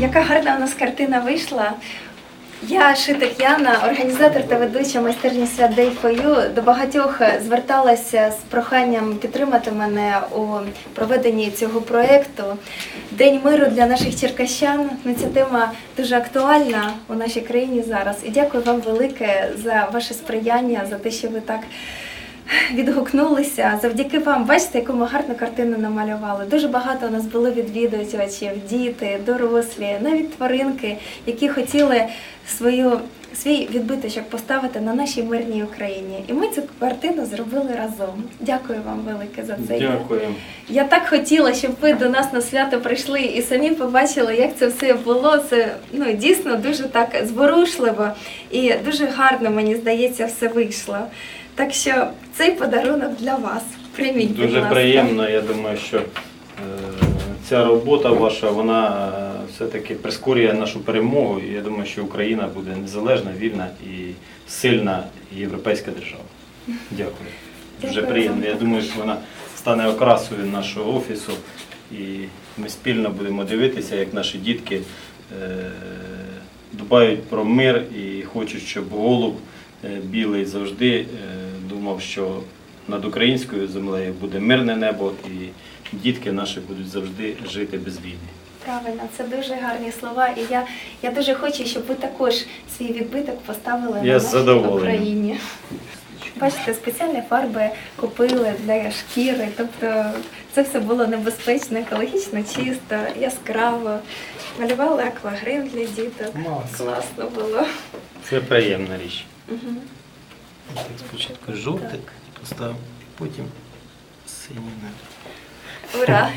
гарна у нас картина вийшла. Я Шитик Яна, організатор та ведуча майстерні свят You, до багатьох зверталася з проханням підтримати мене у проведенні цього проєкту. День миру для наших черкащан. Ну, ця тема дуже актуальна у нашій країні зараз. І дякую вам велике за ваше сприяння, за те, що ви так відгукнулися. Завдяки вам, бачите, яку ми гарну картину намалювали. Дуже багато у нас було відвідувачів, діти, дорослі, навіть тваринки, які хотіли свою. Свій відбиточок поставити на нашій мирній Україні, і ми цю картину зробили разом. Дякую вам велике за це. Дякуємо. Я так хотіла, щоб ви до нас на свято прийшли і самі побачили, як це все було. Це ну дійсно дуже так зворушливо і дуже гарно, мені здається, все вийшло. Так що цей подарунок для вас. Прийміть, Дуже приємно. Я думаю, що е, ця робота ваша, вона е, все-таки прискорює нашу перемогу. І я думаю, що Україна буде незалежна, вільна і сильна європейська держава. Дякую. Дуже приємно. Я думаю, що вона стане окрасою нашого офісу, і ми спільно будемо дивитися, як наші дітки е, дбають про мир і хочуть, щоб голуб е, білий завжди думав, що над українською землею буде мирне небо, і дітки наші будуть завжди жити без війни. Правильно, це дуже гарні слова. І я, я дуже хочу, щоб ви також свій відбиток поставили Я на нашій. Україні. Бачите, спеціальні фарби купили для шкіри, тобто це все було небезпечно, екологічно чисто, яскраво. Малювали аквагрим для діток. Класно було. Це приємна річ. Так, спочатку жовтик поставив, потім синій небо. Ура!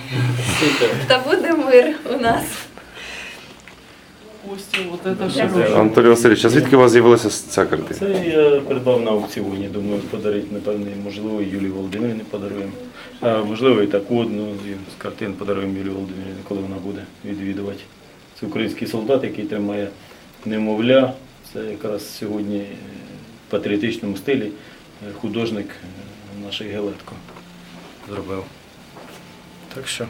Супер. Та буде мир у нас. Анатолій Васильович, а звідки у вас з'явилася ця картина? Це я придбав на аукціоні. Думаю, подарити, напевно, можливо, Юлії Володимирівні подаруємо. А, можливо, і таку одну з картин подаруємо Юлії Володимирівні, коли вона буде відвідувати. Це український солдат, який тримає немовля. Це якраз сьогодні в патріотичному стилі е, художник е, наш Гелетко зробив. Так що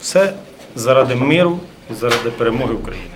все заради миру і заради перемоги України.